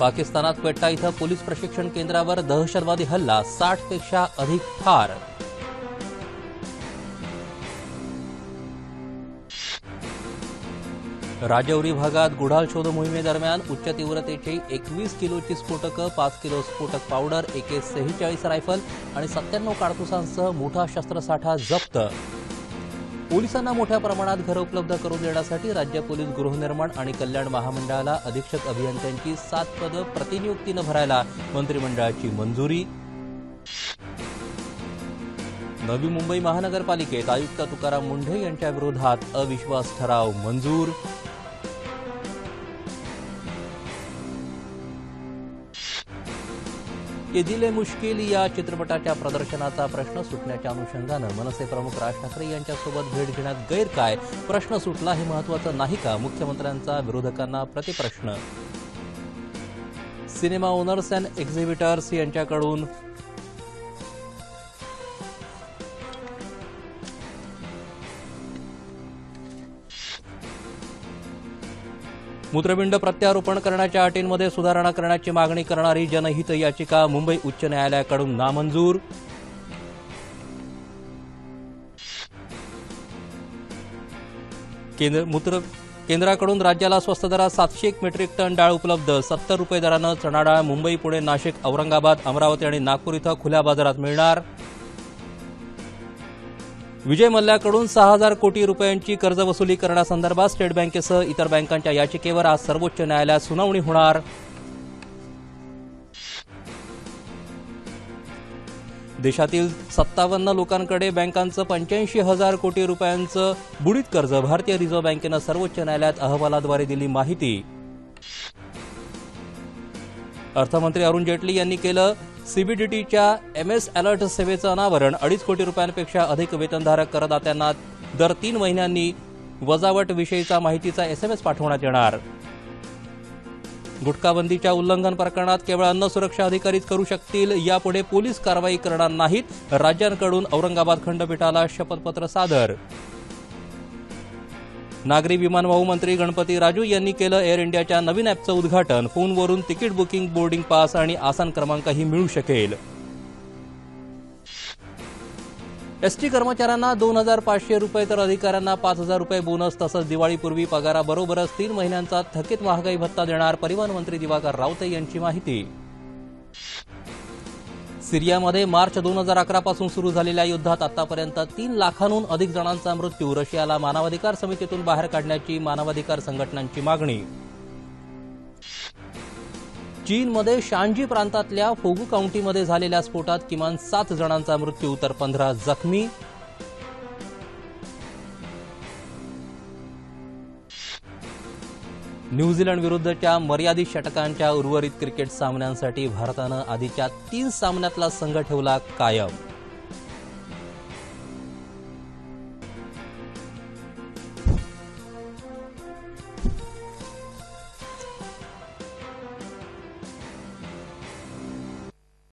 पाकिस्तानात क्वेट्टा इथं पोलीस प्रशिक्षण केंद्रावर दहशतवादी हल्ला साठपेक्षा अधिक ठार. राजौरी भागात गुढाल शोध मोहिमेदरम्यान उच्च तीव्रतेची एकवीस किलोची स्फोटकं पाच किलो स्फोटक पावडर एके सेहेचाळीस रायफल आणि सत्त्याण्णव काडतुसांसह मोठा शस्त्रसाठा जप्त. पोलिसांना मोठ्या प्रमाणात घरं उपलब्ध करून देण्यासाठी राज्य पोलीस गृहनिर्माण आणि कल्याण महामंडळाला अधीक्षक अभियंत्यांची सात पदं प्रतिनियुक्तीनं भरायला मंत्रिमंडळाची मंजुरी. नवी मुंबई महानगरपालिकेत आयुक्त तुकाराम मुंढे यांच्या विरोधात अविश्वास ठराव मंजूर. ये दिले मुश्किल या चित्रपटाच्या प्रदर्शनाचा प्रश्न सुटण्याच्या अनुषंगानं मनसे प्रमुख राज ठाकरे यांच्यासोबत भेट घेण्यात गैर काय? प्रश्न सुटला हे महत्वाचं नाही का? मुख्यमंत्र्यांचा विरोधकांना प्रतिप्रश्न. सिनेमा ओनर्स अँड एक्झिबिटर्स यांच्याकडून मूत्रपिंड प्रत्यारोपण करण्याच्या अटींमध्ये सुधारणा करण्याची मागणी करणारी जनहित याचिका मुंबई उच्च न्यायालयाकडून नामंजूर. केंद्र मूत्र केंद्राकडून राज्याला स्वस्त दरात सातशे एक मेट्रिक टन डाळ उपलब्ध. सत्तर रुपये दरानं चणाडाळ मुंबई पुणे नाशिक औरंगाबाद अमरावती आणि नागपूर इथं खुल्या बाजारात मिळणार. विजय मल्ल्याकडून सहा हजार कोटी रुपयांची कर्जवसुली करण्यासंदर्भात स्टेट बँकेसह इतर बँकांच्या याचिकेवर आज सर्वोच्च न्यायालयात सुनावणी होणार. देशातील सत्तावन्न लोकांकडे बँकांचं पंच्याऐंशी हजार कोटी रुपयांचं बुडीत कर्ज भारतीय रिझर्व्ह बँकेनं सर्वोच्च न्यायालयात अहवालाद्वारे दिली माहिती. अर्थमंत्री अरुण जेटली यांनी केलं सीबीडीटीच्या एमएस अलर्ट सेवेचं अनावरण अडीच कोटी रुपयांपेक्षा अधिक वेतनधारक करदात्यांना दर तीन महिन्यांनी वजावट विषयीचा माहितीचा एसएमएस पाठवण्यात येणार. गुटखाबंदीच्या उल्लंघन प्रकरणात केवळ अन्न सुरक्षा अधिकारीच करू शकतील यापुढे पोलीस कारवाई करणार नाहीत राज्यांकडून औरंगाबाद खंडपीठाला शपथपत्र सादर. नागरी विमानवाहू मंत्री गणपती राजू यांनी केलं एअर इंडियाच्या नवीन ॲपचं उद्घाटन. फोनवरून तिकीट बुकिंग बोर्डिंग पास आणि आसन क्रमांकही मिळू शकेल. एसटी कर्मचाऱ्यांना दोन हजार पाचशे रुपये तर अधिकाऱ्यांना पाच हजार रुपये बोनस तसंच दिवाळीपूर्वी पगाराबरोबरच तीन महिन्यांचा थकीत महागाई भत्ता देणार परिवहन मंत्री दिवाकर रावते यांची माहिती. सिरियामध्ये मार्च दोन हजार अकरा पासून सुरू झालेल्या युद्धात आतापर्यंत तीन लाखांहून अधिक जणांचा मृत्यू. रशियाला मानवाधिकार समितीतून बाहेर काढण्याची मानवाधिकार संघटनांची मागणी. चीनमध्ये शांजी प्रांतातल्या फोगू काउंटीमध्ये झालेल्या स्फोटात किमान सात जणांचा मृत्यू तर पंधरा जखमी. न्यूझीलंड विरुद्धच्या मर्यादित षटकांच्या उर्वरित क्रिकेट सामन्यांसाठी भारतानं आधीच्या तीन सामन्यातला संघ ठेवला कायम.